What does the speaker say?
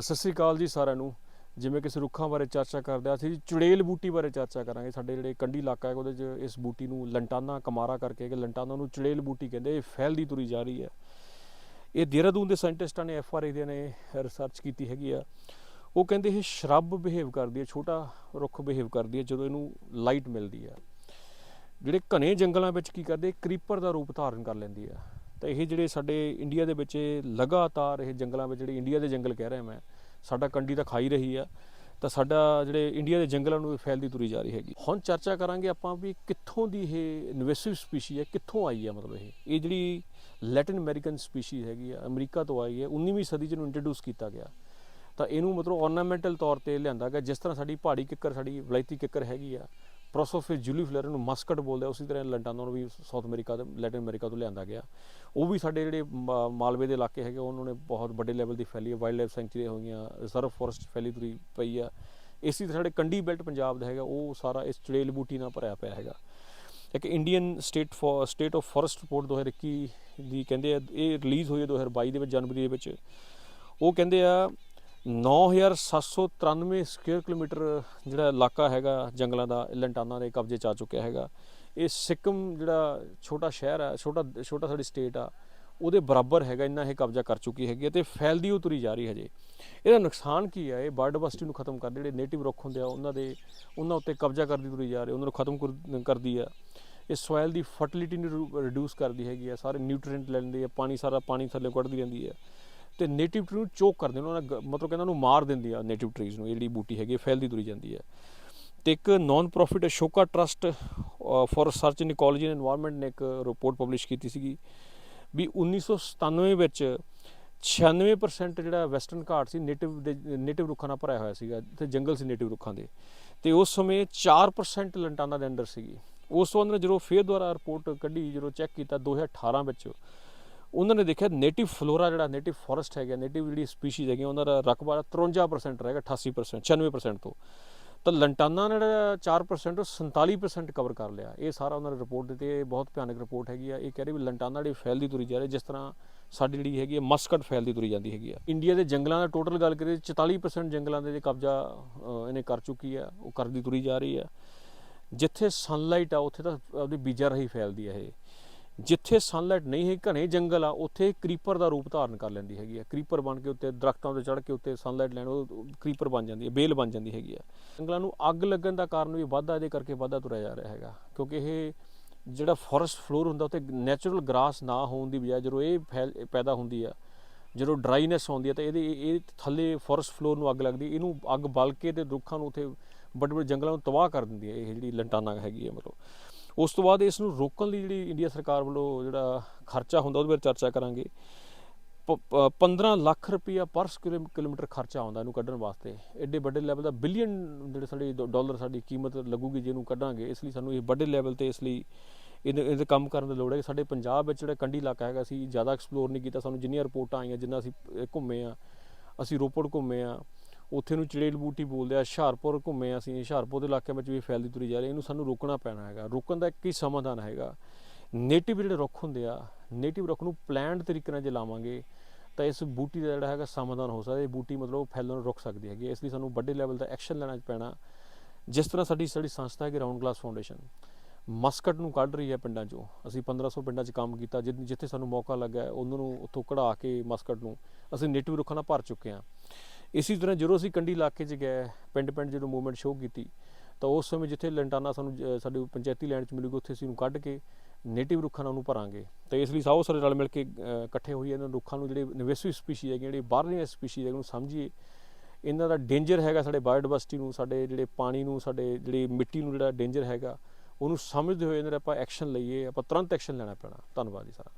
ਸਤਿ ਸ੍ਰੀ ਅਕਾਲ ਜੀ ਸਾਰਿਆਂ ਨੂੰ। ਜਿਵੇਂ ਕਿ ਰੁੱਖਾਂ ਬਾਰੇ ਚਰਚਾ ਕਰਦੇ ਆ, ਅਸੀਂ ਚੁੜੇਲ ਬੂਟੀ ਬਾਰੇ ਚਰਚਾ ਕਰਾਂਗੇ। ਸਾਡੇ ਜਿਹੜੇ ਕੰਢੀ ਇਲਾਕਾ ਹੈ, ਉਹਦੇ 'ਚ ਇਸ ਬੂਟੀ ਨੂੰ ਲੰਟਾਨਾ, ਕਮਾਰਾ ਕਰਕੇ ਕਿ ਲੰਟਾਨਾ ਨੂੰ ਚੁੜੇਲ ਬੂਟੀ ਕਹਿੰਦੇ ਇਹ ਫੈਲਦੀ ਤੁਰੀ ਜਾ ਰਹੀ ਹੈ। ਇਹ ਦੇਹਰਾਦੂਨ ਦੇ ਸਾਇੰਟਿਸਟਾਂ ਨੇ, ਐਫ ਆਰ ਆਈ ਦੇ ਨੇ ਰਿਸਰਚ ਕੀਤੀ ਹੈਗੀ ਆ। ਉਹ ਕਹਿੰਦੇ ਇਹ ਸ਼ਰਬ ਬਿਹੇਵ ਕਰਦੀ ਹੈ, ਛੋਟਾ ਰੁੱਖ ਬਿਹੇਵ ਕਰਦੀ ਹੈ, ਜਦੋਂ ਇਹਨੂੰ ਲਾਈਟ ਮਿਲਦੀ ਹੈ। ਜਿਹੜੇ ਘਣੇ ਜੰਗਲਾਂ ਵਿੱਚ ਕੀ ਕਰਦੇ, ਕਰੀਪਰ ਦਾ ਰੂਪ ਧਾਰਨ ਕਰ ਲੈਂਦੀ ਹੈ। ਤਾਂ ਇਹ ਜਿਹੜੇ ਸਾਡੇ ਇੰਡੀਆ ਦੇ ਵਿੱਚ ਲਗਾਤਾਰ ਇਹ ਜੰਗਲਾਂ ਵਿੱਚ ਜਿਹੜੇ ਇੰਡੀਆ ਦੇ ਜੰਗਲ ਕਹਿ ਰਿਹਾ ਮੈਂ, ਸਾਡਾ ਕੰਡੀ ਤਾਂ ਖਾਈ ਰਹੀ ਆ, ਤਾਂ ਸਾਡਾ ਜਿਹੜੇ ਇੰਡੀਆ ਦੇ ਜੰਗਲਾਂ ਨੂੰ ਇਹ ਫੈਲਦੀ ਤੁਰੀ ਜਾ ਰਹੀ ਹੈਗੀ। ਹੁਣ ਚਰਚਾ ਕਰਾਂਗੇ ਆਪਾਂ ਵੀ ਕਿੱਥੋਂ ਦੀ ਇਹ ਇਨਵੇਸਿਵ ਸਪੀਸ਼ੀ ਹੈ, ਕਿੱਥੋਂ ਆਈ ਹੈ ਮਤਲਬ ਇਹ? ਇਹ ਜਿਹੜੀ ਲੈਟਿਨ ਅਮਰੀਕਨ ਸਪੀਸ਼ੀ ਹੈਗੀ ਆ, ਅਮਰੀਕਾ ਤੋਂ ਆਈ ਹੈ 19ਵੀਂ ਸਦੀ ਚ ਨੂੰ ਇੰਟਰੋਡਿਊਸ ਕੀਤਾ ਗਿਆ। ਤਾਂ ਇਹਨੂੰ ਮਤਲਬ ornamental ਤੌਰ ਤੇ ਲਿਆਂਦਾ ਗਿਆ, ਜਿਸ ਤਰ੍ਹਾਂ ਸਾਡੀ ਪਹਾੜੀ ਕਿੱਕਰ, ਸਾਡੀ ਵਲਾਇਤੀ ਕਿੱਕਰ ਹੈਗੀ ਆ ਪ੍ਰੋਸੋਫਿਸ ਜੂਲੀਫਲਰ ਨੂੰ ਮਸਕਟ ਬੋਲਦੇ ਆ ਉਸੇ ਤਰ੍ਹਾਂ ਲੰਡਨ ਨੂੰ ਵੀ ਸਾਊਥ ਅਮਰੀਕਾ ਤੇ ਲੈਟਿਨ ਅਮਰੀਕਾ ਤੋਂ ਲਿਆਂਦਾ ਗਿਆ। ਉਹ ਵੀ ਸਾਡੇ ਜਿਹੜੇ ਮ- ਮਾਲਵੇ ਦੇ ਇਲਾਕੇ ਹੈਗੇ, ਉਹਨਾਂ ਨੇ ਬਹੁਤ ਵੱਡੇ ਲੈਵਲ ਦੀ ਫੈਲੀ ਹੈ ਵਾਈਲਡ ਲਾਈਫ ਸੈਂਚੁਰੀ ਹੋਈਆਂ ਰਿਜ਼ਰਵ ਫੋਰੈਸਟ ਫੈਲੀ ਤੁਰੀ ਪਈ ਆ। ਇਸੇ ਤਰ੍ਹਾਂ ਸਾਡੇ ਕੰਡੀ ਬੈਲਟ ਪੰਜਾਬ ਦਾ ਹੈਗਾ, ਉਹ ਸਾਰਾ ਇਸ ਚੜੇਲ ਬੂਟੀ ਨਾਲ ਭਰਿਆ ਪਿਆ ਹੈਗਾ। ਇੱਕ Indian state for state of forest report 2021 ਦੀ ਕਹਿੰਦੇ ਆ, ਇਹ ਰਿਲੀਜ਼ ਹੋਈ ਹੈ 2022 ਦੇ ਵਿੱਚ, ਜਨਵਰੀ ਦੇ ਵਿੱਚ। ਉਹ ਕਹਿੰਦੇ ਆ 9793 ਸਕੁਅਰ ਕਿਲੋਮੀਟਰ ਜਿਹੜਾ ਇਲਾਕਾ ਹੈਗਾ, ਜੰਗਲਾਂ ਦਾ ਇਹ ਲੰਟਾਨਾ ਦੇ ਕਬਜ਼ੇ ਚ ਆ ਚੁੱਕਿਆ ਹੈਗਾ। ਇਹ ਸਿੱਕਮ ਜਿਹੜਾ ਛੋਟਾ ਸ਼ਹਿਰ ਆ, ਛੋਟਾ ਛੋਟਾ ਸਾਡੀ ਸਟੇਟ ਆ, ਉਹਦੇ ਬਰਾਬਰ ਹੈਗਾ, ਇੰਨਾ ਇਹ ਕਬਜ਼ਾ ਕਰ ਚੁੱਕੀ ਹੈਗੀ ਹੈ ਤੇ ਫੈਲਦੀ ਉਹ ਤੁਰੀ ਜਾ ਰਹੀ ਹਜੇ। ਇਹਦਾ ਨੁਕਸਾਨ ਕੀ ਆ? ਇਹ ਬਾਇਓਡਾਇਵਰਸਿਟੀ ਨੂੰ ਖਤਮ ਕਰ ਜਿਹੜੇ ਨੇਟਿਵ ਰੁੱਖ ਹੁੰਦੇ ਆ, ਉਹਨਾਂ ਦੇ, ਉਹਨਾਂ ਉੱਤੇ ਕਬਜ਼ਾ ਕਰਦੀ ਤੁਰੀ ਜਾ ਰਹੀ, ਉਹਨਾਂ ਨੂੰ ਖਤਮ ਕਰਦੀ ਆ। ਇਹ ਸੋਇਲ ਦੀ ਫਰਟੀਲਿਟੀ ਨੂੰ ਰਿਡਿਊਸ ਕਰਦੀ ਹੈਗੀ ਆ, ਸਾਰੇ ਨਿਊਟ੍ਰੀਐਂਟ ਲੈਂਦੀ ਆ, ਪਾਣੀ ਸਾਰਾ ਪਾਣੀ ਥੱਲੇ ਕੱਢਦੀ ਰਹਿੰਦੀ ਆ। ਤੇ ਨੇਟਿਵ ਟਰੀ ਨੂੰ ਚੋਕ ਕਰ ਦਿੰਦੇ ਉਹਨਾਂ ਮਤਲਬ ਕਿ ਇਹਨਾਂ ਨੂੰ ਮਾਰ ਦਿੰਦੀ ਆ ਨੇਟਿਵ ਟਰੀਜ਼ ਨੂੰ, ਇਹ ਜਿਹੜੀ ਬੂਟੀ ਹੈਗੀ ਫੈਲਦੀ ਤੁਰੀ ਜਾਂਦੀ ਹੈ। ਤੇ ਇੱਕ non profit Ashoka trust for research in ecology and environment ਨੇ ਇੱਕ ਰਿਪੋਰਟ ਪਬਲਿਸ਼ ਕੀਤੀ ਸੀਗੀ ਵੀ 1997 ਵਿੱਚ 96% ਜਿਹੜਾ ਵੈਸਟਰਨ ਘਾਟ ਸੀ ਨੇਟਿਵ ਦੇ ਨੇਟਿਵ ਰੁੱਖਾਂ ਨਾਲ ਭਰਿਆ ਹੋਇਆ ਸੀਗਾ, ਤੇ ਜੰਗਲ ਸੀ ਨੇਟਿਵ ਰੁੱਖਾਂ ਦੇ। ਤੇ ਉਸ ਸਮੇਂ 4% ਲੰਟਾਨਾ ਦੇ ਅੰਡਰ ਸੀਗੀ। ਉਸ ਤੋਂ ਅੰਦਰ ਜਦੋਂ ਫੇਰ ਦੁਆਰਾ ਰਿਪੋਰਟ ਕੱਢੀ, ਜਦੋਂ ਚੈੱਕ ਕੀਤਾ 2018 ਵਿੱਚ ਉਹਨਾਂ ਨੇ ਦੇਖਿਆ ਨੇਟਿਵ ਫਲੋਰਾ ਜਿਹੜਾ ਨੇਟਿਵ ਫੋਰੈਸਟ ਹੈਗਾ ਨੇਟਿਵ ਜਿਹੜੀ ਸਪੀਸੀਜ਼ ਹੈਗੀ ਉਹਨਾਂ ਦਾ ਰਕਬਾ 53% ਰਹੇਗਾ 88% 96% ਤੋਂ। ਤਾਂ ਲੰਟਾਨਾ ਨੇ ਜਿਹੜਾ 4% ਉਹ 47% ਕਵਰ ਕਰ ਲਿਆ। ਇਹ ਸਾਰਾ ਉਹਨਾਂ ਨੇ ਰਿਪੋਰਟ ਦਿੱਤੀ, ਇਹ ਬਹੁਤ ਭਿਆਨਕ ਰਿਪੋਰਟ ਹੈਗੀ ਆ। ਇਹ ਕਹਿ ਰਹੀ ਵੀ ਲੰਟਾਨਾ ਜਿਹੜੀ ਫੈਲਦੀ ਤੁਰੀ ਜਾ ਰਹੀ, ਜਿਸ ਤਰ੍ਹਾਂ ਸਾਡੀ ਜਿਹੜੀ ਹੈਗੀ ਹੈ ਮਸਕਟ ਫੈਲਦੀ ਤੁਰੀ ਜਾਂਦੀ ਹੈਗੀ ਆ। ਇੰਡੀਆ ਦੇ ਜੰਗਲਾਂ ਦਾ ਟੋਟਲ ਗੱਲ ਕਰੀਏ 44% ਜੰਗਲਾਂ ਦੇ ਕਬਜ਼ਾ ਇਹਨੇ ਕਰ ਚੁੱਕੀ ਆ, ਉਹ ਕਰਦੀ ਤੁਰੀ ਜਾ ਰਹੀ ਆ। ਜਿੱਥੇ ਸਨਲਾਈਟ ਆ, ਉੱਥੇ ਤਾਂ ਆਪਣੀ ਬੀਜਾ ਰਹੀ ਫੈਲਦੀ ਆ ਇਹ। ਜਿੱਥੇ ਸਨਲਾਈਟ ਨਹੀਂ ਹੈ, ਘਣੇ ਜੰਗਲ ਆ, ਉੱਥੇ ਕਰੀਪਰ ਦਾ ਰੂਪ ਧਾਰਨ ਕਰ ਲੈਂਦੀ ਹੈਗੀ ਆ। ਕਰੀਪਰ ਬਣ ਕੇ ਉੱਤੇ, ਦਰਖਤਾਂ ਤੇ ਚੜ੍ਹ ਕੇ ਉੱਤੇ ਸਨਲਾਈਟ ਲੈਣ, ਉਹ ਕਰੀਪਰ ਬਣ ਜਾਂਦੀ ਹੈ, ਬੇਲ ਬਣ ਜਾਂਦੀ ਹੈਗੀ ਆ। ਜੰਗਲਾਂ ਨੂੰ ਅੱਗ ਲੱਗਣ ਦਾ ਕਾਰਨ ਵੀ ਵਾਧਾ, ਇਹਦੇ ਕਰਕੇ ਵਾਧਾ ਤੁਰਿਆ ਜਾ ਰਿਹਾ ਹੈਗਾ। ਕਿਉਂਕਿ ਇਹ ਜਿਹੜਾ ਫੋਰੈਸਟ ਫਲੋਰ ਹੁੰਦਾ, ਉੱਥੇ ਨੈਚੁਰਲ ਗ੍ਰਾਸ ਨਾ ਹੋਣ ਦੀ ਬਜਾਏ ਜਦੋਂ ਇਹ ਫੈਲ ਪੈਦਾ ਹੁੰਦੀ ਆ, ਜਦੋਂ ਡਰਾਈਨੈਸ ਆਉਂਦੀ ਹੈ ਤਾਂ ਇਹਦੇ, ਇਹ ਥੱਲੇ ਫੋਰੈਸਟ ਫਲੋਰ ਨੂੰ ਅੱਗ ਲੱਗਦੀ, ਇਹਨੂੰ ਅੱਗ ਬਲ ਕੇ ਤੇ ਰੁੱਖਾਂ ਨੂੰ ਉੱਥੇ ਵੱਡੇ ਵੱਡੇ ਜੰਗਲਾਂ ਨੂੰ ਤਬਾਹ ਕਰ ਦਿੰਦੀ ਹੈ ਇਹ ਜਿਹੜੀ ਲੰਟਾਨਾ ਹੈਗੀ ਹੈ ਮਤਲਬ। ਉਸ ਤੋਂ ਬਾਅਦ ਇਸ ਨੂੰ ਰੋਕਣ ਲਈ ਜਿਹੜੀ ਇੰਡੀਆ ਸਰਕਾਰ ਵੱਲੋਂ ਜਿਹੜਾ ਖਰਚਾ ਹੁੰਦਾ, ਉਹਦੇ ਬਾਰੇ ਚਰਚਾ ਕਰਾਂਗੇ। ਪ- ਪ- 15 ਲੱਖ ਰੁਪਈਆ ਪਰ ਸਕੁਅਰ ਕਿਲੋਮੀਟਰ ਖਰਚਾ ਆਉਂਦਾ ਇਹਨੂੰ ਕੱਢਣ ਵਾਸਤੇ। ਐਡੇ ਵੱਡੇ ਲੈਵਲ ਦਾ ਬਿਲੀਅਨ ਜਿਹੜੇ ਸਾਡੇ ਡ- ਡਾਲਰ ਸਾਡੀ ਕੀਮਤ ਲੱਗੂਗੀ ਜੇ ਇਹਨੂੰ ਕੱਢਾਂਗੇ, ਇਸ ਲਈ ਸਾਨੂੰ ਇਹ ਵੱਡੇ ਲੈਵਲ ਤੇ ਇਸ ਲਈ ਇਹਦੇ ਇਹਦੇ ਕੰਮ ਕਰਨ ਦੀ ਲੋੜ ਹੈ। ਸਾਡੇ ਪੰਜਾਬ ਵਿੱਚ ਜਿਹੜਾ ਕੰਢੀ ਇਲਾਕਾ ਹੈਗਾ, ਅਸੀਂ ਜ਼ਿਆਦਾ ਐਕਸਪਲੋਰ ਨਹੀਂ ਕੀਤਾ। ਸਾਨੂੰ ਜਿੰਨੀਆਂ ਰਿਪੋਰਟਾਂ ਆਈਆਂ, ਜਿੰਨਾ ਅਸੀਂ ਘੁੰਮੇ ਆ ਅਸੀਂ ਰੋਪੜ ਘੁੰਮੇ ਆ ਉੱਥੇ ਨੂੰ ਚੜੇਲ ਬੂਟੀ ਬੋਲਦੇ ਆ, ਹੁਸ਼ਿਆਰਪੁਰ ਘੁੰਮੇ ਅਸੀਂ, ਹੁਸ਼ਿਆਰਪੁਰ ਦੇ ਇਲਾਕੇ ਵਿੱਚ ਵੀ ਫੈਲਦੀ ਤੁਰੀ ਜਾ ਰਹੀ ਇਹਨੂੰ ਸਾਨੂੰ ਰੋਕਣਾ ਪੈਣਾ ਹੈਗਾ, ਰੋਕਣ ਦਾ ਇੱਕ ਹੀ ਸਮਾਧਾਨ ਹੈਗਾ। ਨੇਟਿਵ ਜਿਹੜੇ ਰੁੱਖ ਹੁੰਦੇ ਆ ਨੇਟਿਵ ਰੁੱਖ ਨੂੰ ਪਲਾਨਡ ਤਰੀਕੇ ਨਾਲ ਜੇ ਲਾਵਾਂਗੇ, ਤਾਂ ਇਸ ਬੂਟੀ ਦਾ ਜਿਹੜਾ ਹੈਗਾ ਸਮਾਧਾਨ ਹੋ ਸਕਦਾ, ਇਹ ਬੂਟੀ ਮਤਲਬ ਫੈਲਣ ਨੂੰ ਰੁਕ ਸਕਦੀ ਹੈਗੀ ਇਸ ਲਈ ਸਾਨੂੰ ਵੱਡੇ ਲੈਵਲ ਦਾ ਐਕਸ਼ਨ ਲੈਣਾ ਪੈਣਾ। ਜਿਸ ਤਰ੍ਹਾਂ ਸਾਡੀ ਸਾਡੀ ਸੰਸਥਾ ਹੈਗੀ ਰਾਉਂਡ ਗਲਾਸ ਫਾਊਂਡੇਸ਼ਨ ਮਸਕਟ ਨੂੰ ਕੱਢ ਰਹੀ ਹੈ ਪਿੰਡਾਂ 'ਚੋਂ, ਅਸੀਂ 1500 ਪਿੰਡਾਂ 'ਚ ਕੰਮ ਕੀਤਾ, ਜਿ- ਜਿੱਥੇ ਸਾਨੂੰ ਮੌਕਾ ਲੱਗਾ ਉਹਨਾਂ ਨੂੰ ਉੱਥੋਂ ਕਢਾ ਕੇ ਮਸਕਟ ਨੂੰ, ਅਸੀਂ ਨੇਟਿਵ ਰੁੱਖਾਂ ਨਾਲ ਭਰ ਚੁੱਕੇ ਹਾਂ। ਇਸੇ ਤਰ੍ਹਾਂ ਜਦੋਂ ਅਸੀਂ ਕੰਢੀ ਇਲਾਕੇ 'ਚ ਗਏ ਪਿੰਡ ਪਿੰਡ ਜਦੋਂ ਮੂਵਮੈਂਟ ਸ਼ੋਅ ਕੀਤੀ, ਤਾਂ ਉਸ ਸਮੇਂ ਜਿੱਥੇ ਲੰਟਾਨਾ ਸਾਨੂੰ ਸਾਡੇ ਪੰਚਾਇਤੀ ਲੈਂਡ 'ਚ ਮਿਲੂਗੀ, ਉੱਥੇ ਅਸੀਂ ਉਹਨੂੰ ਕੱਢ ਕੇ ਨੇਟਿਵ ਰੁੱਖਾਂ ਨਾਲ ਉਹਨੂੰ ਭਰਾਂਗੇ। ਤਾਂ ਇਸ ਲਈ ਸਾਓ ਸਾਰੇ ਰਲ ਮਿਲ ਕੇ ਇਕੱਠੇ ਹੋਈਏ ਇਹਨਾਂ ਰੁੱਖਾਂ ਨੂੰ, ਜਿਹੜੇ ਇਨਵੇਸਿਵ ਸਪੀਸ਼ੀ ਹੈਗੀਆਂ ਜਿਹੜੇ ਬਾਹਰਲੀਆਂ ਸਪੀਸ਼ੀ ਹੈਗੀਆਂ ਉਹਨੂੰ ਸਮਝੀਏ। ਇਹਨਾਂ ਦਾ ਡੇਂਜਰ ਹੈਗਾ ਸਾਡੇ ਬਾਇਓਡਿਵਰਸਿਟੀ ਨੂੰ, ਸਾਡੇ ਜਿਹੜੇ ਪਾਣੀ ਨੂੰ, ਸਾਡੇ ਜਿਹੜੀ ਮਿੱਟੀ ਨੂੰ ਜਿਹੜਾ ਡੇਂਜਰ ਹੈਗਾ, ਉਹਨੂੰ ਸਮਝਦੇ ਹੋਏ ਇਹਨਾਂ ਦਾ ਆਪਾਂ ਐਕਸ਼ਨ ਲਈਏ, ਆਪਾਂ ਤੁਰੰਤ ਐਕਸ਼ਨ ਲੈਣਾ ਪੈਣਾ। ਧੰਨਵਾਦ ਜੀ ਸਾਰਾ